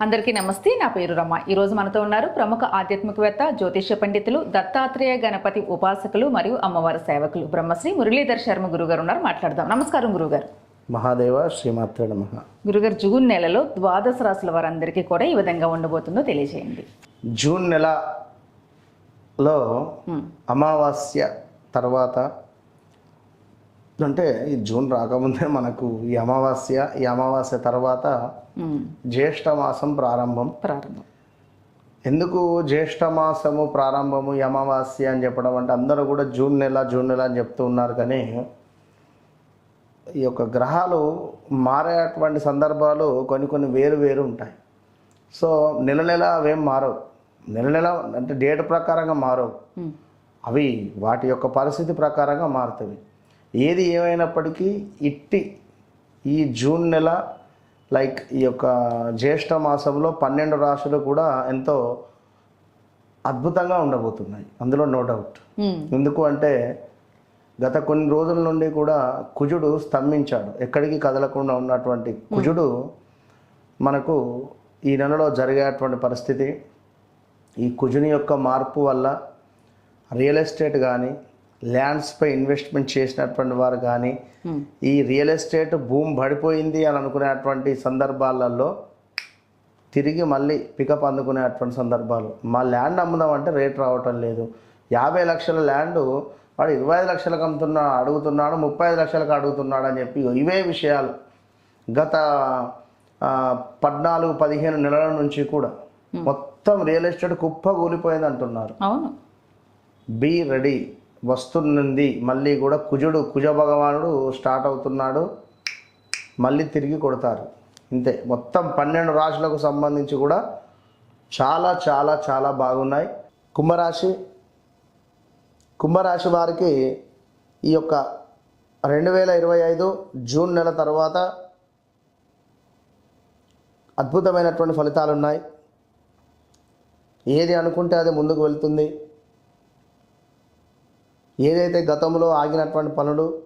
అందరికీ నమస్తే నా పేరు రమ. ఈరోజు మనతో ఉన్నారు ప్రముఖ ఆధ్యాత్మికవేత్త జ్యోతిష్య పండితులు దత్తాత్రేయ గణపతి ఉపాసకులు మరియు అమ్మవారి సేవకులు బ్రహ్మశ్రీ మురళీధర్ శర్మ గురుగారు ఉన్నారు. మాట్లాడదాం. నమస్కారం గురుగారు. మహాదేవ శ్రీమాత్ర నమ. గురుగారు జూన్ నెలలో ద్వాదశ రాశుల వారందరికీ కూడా ఈ విధంగా ఉండబోతుందో తెలియజేయండి. జూన్ నెలలో అమావాస్య తర్వాత అంటే ఈ జూన్ రాకముందే మనకు ఈ అమావాస్య ఈ అమావాస్య తర్వాత జ్యేష్ఠ మాసం ప్రారంభం. ప్రారంభం. ఎందుకు జ్యేష్ఠ మాసము ప్రారంభము ఈ అమావాస్య అని చెప్పడం అంటే అందరూ కూడా జూన్ నెల జూన్ నెల అని చెప్తూ ఉన్నారు కానీ ఈ యొక్క గ్రహాలు మారేటువంటి సందర్భాలు కొన్ని కొన్ని వేరు వేరు ఉంటాయి. సో నెల నెల అవేం మారవు. నెల నెల అంటే డేట్ ప్రకారంగా మారవు. అవి వాటి యొక్క పరిస్థితి ప్రకారంగా మారుతాయి. ఏది ఏమైనప్పటికీ ఇట్టి ఈ జూన్ నెల లైక్ ఈ యొక్క జ్యేష్ఠ మాసంలో పన్నెండు రాశులు కూడా ఎంతో అద్భుతంగా ఉండబోతున్నాయి. అందులో నో డౌట్ ఉమ్, ఎందుకు అంటే గత కొన్ని రోజుల నుండి కూడా కుజుడు స్తంభించాడు. ఎక్కడికి కదలకుండా ఉన్నటువంటి కుజుడు మనకు ఈ నెలలో జరిగేటువంటి పరిస్థితి ఈ కుజుని యొక్క మార్పు వల్ల రియల్ ఎస్టేట్ కానీ ల్యాండ్స్పై ఇన్వెస్ట్మెంట్ చేసినటువంటి వారు కానీ ఈ రియల్ ఎస్టేట్ భూమి పడిపోయింది అని అనుకునేటువంటి సందర్భాలలో తిరిగి మళ్ళీ పికప్ అందుకునేటువంటి సందర్భాలు. మా ల్యాండ్ అమ్ముదాం అంటే రేట్ రావటం లేదు. యాభై లక్షల ల్యాండ్ వాడు ఇరవై ఐదు లక్షలకు అమ్ముతున్నా అడుగుతున్నాడు ముప్పై ఐదు లక్షలకు అడుగుతున్నాడు అని చెప్పి ఇవే విషయాలు. గత పద్నాలుగు పదిహేను నెలల నుంచి కూడా మొత్తం రియల్ ఎస్టేట్ కుప్ప కూలిపోయింది అంటున్నారు అవును. Be ready. వస్తున్నది. మళ్ళీ కూడా కుజుడు కుజ భగవానుడు స్టార్ట్ అవుతున్నాడు. మళ్ళీ తిరిగి కొడతారు. ఇంతే. మొత్తం పన్నెండు రాశులకు సంబంధించి కూడా చాలా చాలా చాలా బాగున్నాయి. కుంభరాశి కుంభరాశి వారికి ఈ యొక్క రెండు వేల ఇరవై ఐదు జూన్ నెల తర్వాత అద్భుతమైనటువంటి ఫలితాలు ఉన్నాయి ఏది అనుకుంటే అది ముందుకు వెళ్తుంది. ఏదైతే గతంలో ఆగినటువంటి పనులు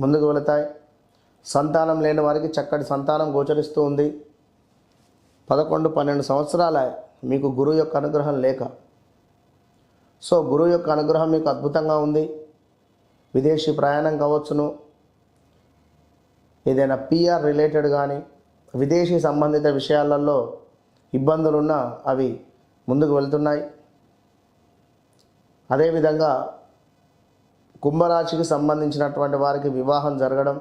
ముందుకు వెళతాయి సంతానం లేని వారికి చక్కటి సంతానం గోచరిస్తూ ఉంది. పదకొండు పన్నెండు సంవత్సరాల మీకు గురువు యొక్క అనుగ్రహం లేక. సో గురువు యొక్క అనుగ్రహం మీకు అద్భుతంగా ఉంది. విదేశీ ప్రయాణం కావచ్చును. ఏదైనా పిఆర్ రిలేటెడ్ కానీ విదేశీ సంబంధిత విషయాలలో ఇబ్బందులున్నా అవి ముందుకు వెళ్తున్నాయి. అదేవిధంగా కుంభరాశికి సంబంధించినటువంటి వారికి వివాహం జరగడం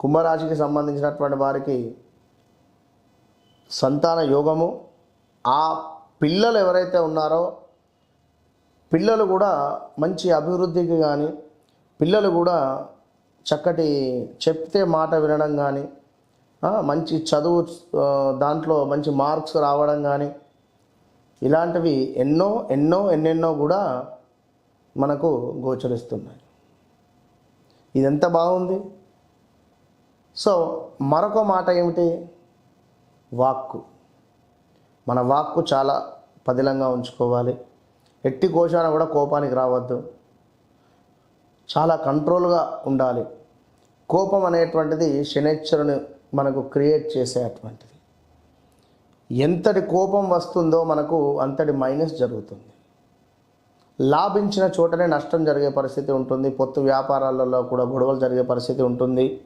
కుంభరాశికి సంబంధించినటువంటి వారికి సంతాన యోగము ఆ పిల్లలు ఎవరైతే ఉన్నారో పిల్లలు కూడా మంచి అభివృద్ధికి కానీ పిల్లలు కూడా చక్కటి చెప్తే మాట వినడం కానీ మంచి చదువు దాంట్లో మంచి మార్క్స్ రావడం కానీ ఇలాంటివి ఎన్నో ఎన్నో ఎన్నెన్నో కూడా మనకు గోచరిస్తున్నాయి. ఇది ఎంత బాగుంది? సో మరొక మాట ఏమిటి? వాక్కు. మన వాక్కు చాలా పదిలంగా ఉంచుకోవాలి. ఎట్టి కోశాన కూడా కోపానికి రావద్దు. చాలా కంట్రోల్గా ఉండాలి. కోపం అనేటువంటిది శనేశ్వరుని మనకు క్రియేట్ చేసేటువంటిది ఎంతటి కోపం వస్తుందో మనకు అంతటి మైనస్ జరుగుతుంది. లాభించిన చోటనే నష్టం జరిగే పరిస్థితి ఉంటుంది. పొత్తు వ్యాపారాలలో కూడా గొడవలు జరిగే పరిస్థితి ఉంటుంది.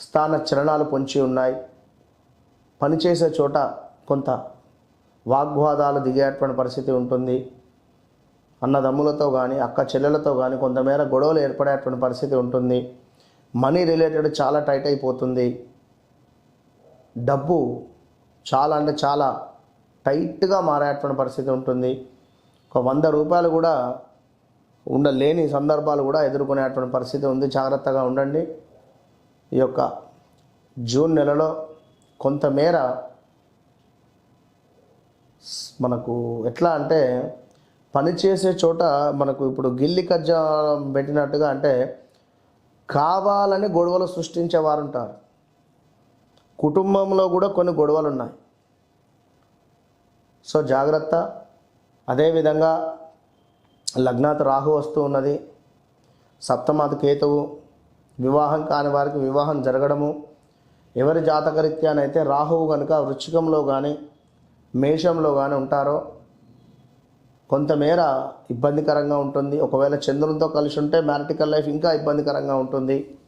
స్థాన చలనాలు పొంచి ఉన్నాయి. పనిచేసే చోట కొంత వాగ్వాదాలు దిగేటువంటి పరిస్థితి ఉంటుంది. అన్నదమ్ములతో కానీ అక్క చెల్లెలతో కానీ కొంతమేర గొడవలు ఏర్పడేటువంటి పరిస్థితి ఉంటుంది. మనీ రిలేటెడ్ చాలా టైట్ అయిపోతుంది. డబ్బు చాలా అంటే చాలా టైట్గా మారేటువంటి పరిస్థితి ఉంటుంది. ఒక వంద రూపాయలు కూడా ఉండలేని సందర్భాలు కూడా ఎదుర్కొనేటువంటి పరిస్థితి ఉంది. జాగ్రత్తగా ఉండండి. ఈ యొక్క జూన్ నెలలో కొంతమేర మనకు ఎట్లా అంటే పని చేసే చోట మనకు ఇప్పుడు గిల్లి కజ్జా పెట్టినట్టుగా అంటే కావాలని గొడవలు సృష్టించేవారు ఉంటారు కుటుంబంలో కూడా కొన్ని గొడవలు ఉన్నాయి సో జాగ్రత్త. అదేవిధంగా లగ్నాత్ రాహు వస్తూ ఉన్నది. సప్తమాత కేతువు వివాహం కాని వారికి వివాహం జరగడము. ఎవరి జాతకరీత్యానైతే రాహువు కనుక వృచ్చికంలో కానీ మేషంలో కానీ ఉంటారో కొంతమేర ఇబ్బందికరంగా ఉంటుంది. ఒకవేళ చంద్రునితో కలిసి ఉంటే మ్యారిటికల్ లైఫ్ ఇంకా ఇబ్బందికరంగా ఉంటుంది.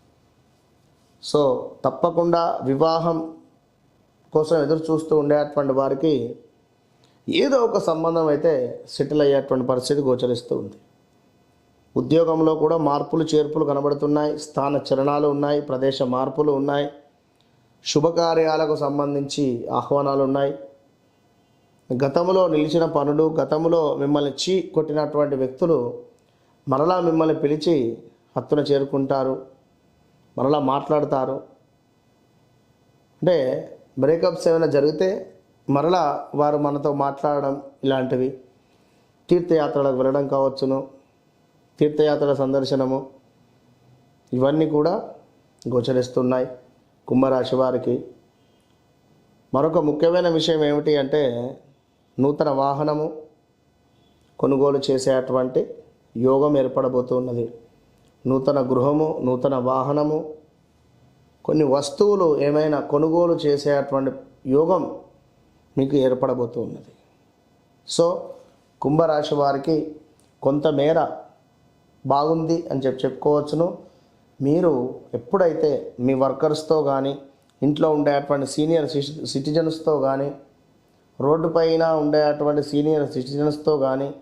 సో తప్పకుండా వివాహం కోసం ఎదురు చూస్తూ ఉండేటువంటి వారికి ఏదో ఒక సంబంధం అయితే సెటిల్ అయ్యేటువంటి పరిస్థితి గోచరిస్తూ ఉంది. ఉద్యోగంలో కూడా మార్పులు చేర్పులు కనబడుతున్నాయి. స్థాన చలనాలు ఉన్నాయి ప్రదేశ మార్పులు ఉన్నాయి. శుభకార్యాలకు సంబంధించి ఆహ్వానాలు ఉన్నాయి. గతంలో నిలిచిన పనులు గతంలో మిమ్మల్ని చీ కొట్టినటువంటి వ్యక్తులు మరలా మిమ్మల్ని పిలిచి హత్తున చేరుకుంటారు మరలా మాట్లాడతారు. అంటే బ్రేకప్స్ ఏమైనా జరిగితే మరలా వారు మనతో మాట్లాడడం ఇలాంటివి. తీర్థయాత్రలకు వెళ్ళడం కావచ్చును. తీర్థయాత్రల సందర్శనము. ఇవన్నీ కూడా గోచరిస్తున్నాయి కుంభరాశి వారికి. మరొక ముఖ్యమైన విషయం ఏమిటి అంటే నూతన వాహనము కొనుగోలు చేసేటువంటి యోగం ఏర్పడబోతున్నది. నూతన గృహము నూతన వాహనము కొన్ని వస్తువులు ఏమైనా కొనుగోలు చేసేటువంటి యోగం మీకు ఏర్పడబోతున్నది. సో కుంభరాశి వారికి కొంతమేర బాగుంది అని చెప్పి చెప్పుకోవచ్చును. మీరు ఎప్పుడైతే మీ వర్కర్స్తో కానీ ఇంట్లో ఉండే అటువంటి సీనియర్ సిటిజన్స్తో కానీ రోడ్డు పైన ఉండే అటువంటి సీనియర్ సిటిజన్స్తో కానీ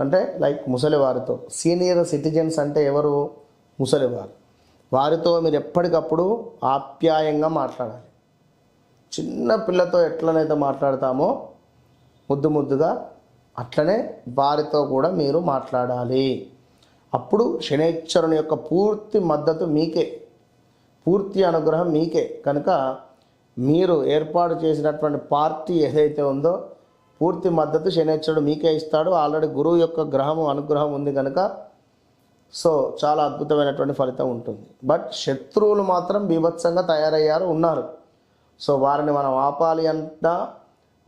అంటే లైక్ ముసలివారితో. సీనియర్ సిటిజన్స్ అంటే ఎవరు? ముసలివారు. వారితో మీరు ఎప్పటికప్పుడు ఆప్యాయంగా మాట్లాడాలి. చిన్న పిల్లతో ఎట్లనైతే మాట్లాడతామో ముద్దు ముద్దుగా అట్లనే వారితో కూడా మీరు మాట్లాడాలి. అప్పుడు శనేశ్వరుని యొక్క పూర్తి మద్దతు మీకే పూర్తి అనుగ్రహం మీకే. కనుక మీరు ఏర్పాటు చేసినటువంటి పార్టీ ఏదైతే ఉందో పూర్తి మద్దతు శనేశ్వరుడు మీకే ఇస్తాడు. ఆల్రెడీ గురువు యొక్క గ్రహము అనుగ్రహం ఉంది కనుక సో చాలా అద్భుతమైనటువంటి ఫలితం ఉంటుంది. బట్ శత్రువులు మాత్రం బీభత్సంగా తయారయ్యారు ఉన్నారు. సో వారిని మనం ఆపాలి అన్నా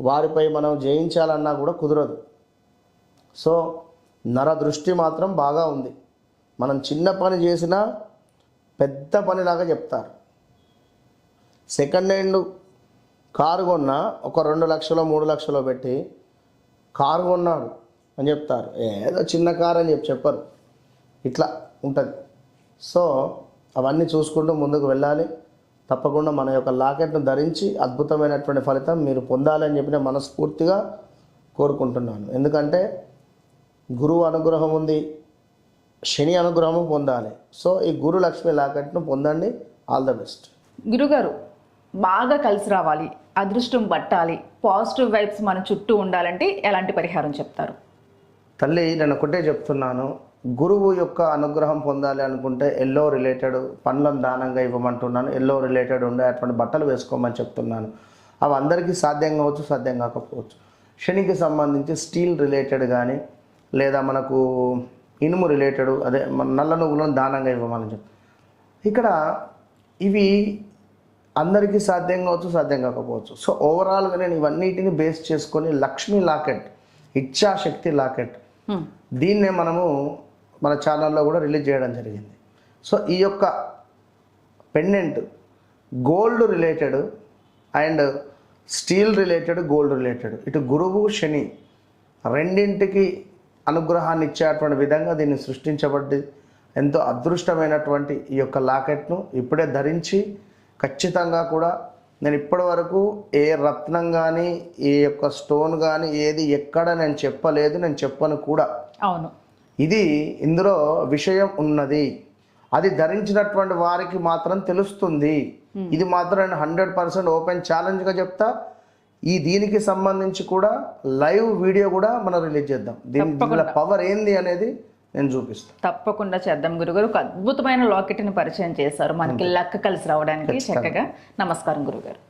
వారిపై మనం జయించాలన్నా కూడా కుదరదు. సో నర దృష్టి మాత్రం బాగా ఉంది. మనం చిన్న పని చేసినా పెద్ద పనిలాగా చెప్తారు. సెకండ్ హ్యాండ్ కారు కొన్నా ఒక రెండు లక్షలో మూడు లక్షలో పెట్టి కారు కొన్నాడు అని చెప్తారు. ఏదో చిన్న కారు అని చెప్పి చెప్పరు. ఇట్లా ఉంటుంది. సో అవన్నీ చూసుకుంటూ ముందుకు వెళ్ళాలి. తప్పకుండా మన యొక్క లాకెట్ను ధరించి అద్భుతమైనటువంటి ఫలితం మీరు పొందాలని చెప్పి నేను మనస్ఫూర్తిగా కోరుకుంటున్నాను. ఎందుకంటే గురువు అనుగ్రహం ఉంది శని అనుగ్రహము పొందాలి. సో ఈ గురు లక్ష్మి లాకెట్ను పొందండి. ఆల్ ద బెస్ట్ గురుగారు బాగా కలిసి రావాలి అదృష్టం పట్టాలి పాజిటివ్ వైబ్స్ మన చుట్టూ ఉండాలంటే ఎలాంటి పరిహారం చెప్తారు? తల్లి నేను ఒకటే చెప్తున్నాను. గురువు యొక్క అనుగ్రహం పొందాలి అనుకుంటే ఎల్లో రిలేటెడ్ పండ్లను దానంగా ఇవ్వమంటున్నాను. ఎల్లో రిలేటెడ్ ఉండే అటువంటి బట్టలు వేసుకోమని చెప్తున్నాను. అవి అందరికీ సాధ్యం కావచ్చు సాధ్యం కాకపోవచ్చు. శనికి సంబంధించి స్టీల్ రిలేటెడ్ కానీ లేదా మనకు ఇనుము రిలేటెడ్ అదే మన నల్ల నువ్వులను దానంగా ఇవ్వమని చెప్పి ఇక్కడ ఇవి అందరికీ సాధ్యం కావచ్చు సాధ్యం కాకపోవచ్చు. సో ఓవరాల్గా నేను ఇవన్నిటిని బేస్ చేసుకొని లక్ష్మీ లాకెట్ ఇచ్ఛాశక్తి లాకెట్. దీన్నే మనము మన ఛానల్లో కూడా రిలీజ్ చేయడం జరిగింది. సో ఈ యొక్క pendant gold related and steel related gold related. ఇటు గురువు శని రెండింటికి అనుగ్రహాన్ని ఇచ్చేటువంటి విధంగా దీన్ని సృష్టించబడ్డది. ఎంతో అదృష్టమైనటువంటి ఈ యొక్క లాకెట్ను ఇప్పుడే ధరించి ఖచ్చితంగా కూడా నేను ఇప్పటి వరకు ఏ రత్నం కానీ ఏ యొక్క స్టోన్ కానీ ఏది ఎక్కడ నేను చెప్పలేదు నేను చెప్పను కూడా. అవును. ఇది ఇందులో విషయం ఉన్నది. అది ధరించినటువంటి వారికి మాత్రం తెలుస్తుంది. ఇది మాత్రం నేను హండ్రెడ్ పర్సెంట్ ఓపెన్ ఛాలెంజ్గా చెప్తా. ఈ దీనికి సంబంధించి కూడా లైవ్ వీడియో కూడా మనం రిలీజ్ చేద్దాం. దీని పవర్ ఏంది అనేది నేను చూపిస్తాను తప్పకుండా చేద్దాం గురుగారు. ఒక అద్భుతమైన లాకెట్ని పరిచయం చేశారు. మనకి లక్క కలిసి రావడానికి చక్కగా. నమస్కారం గురుగారు.